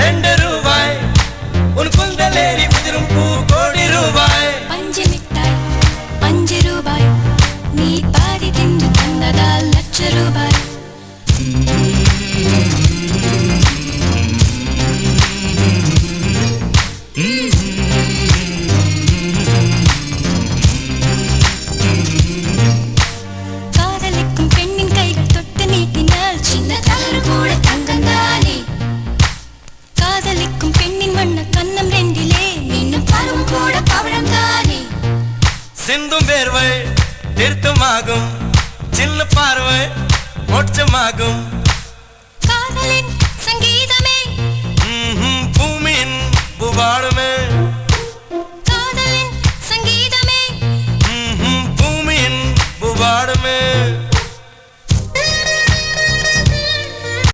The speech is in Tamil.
రెండు சிந்தும் வேர்வை தீர்த்தமாகும் சின்ன பார்வை மோட்சமாகும். காதலின் சங்கீதமே. பூமியின் புவாடுமே காதலின் சங்கீதமே. பூமியின் புவாடுமே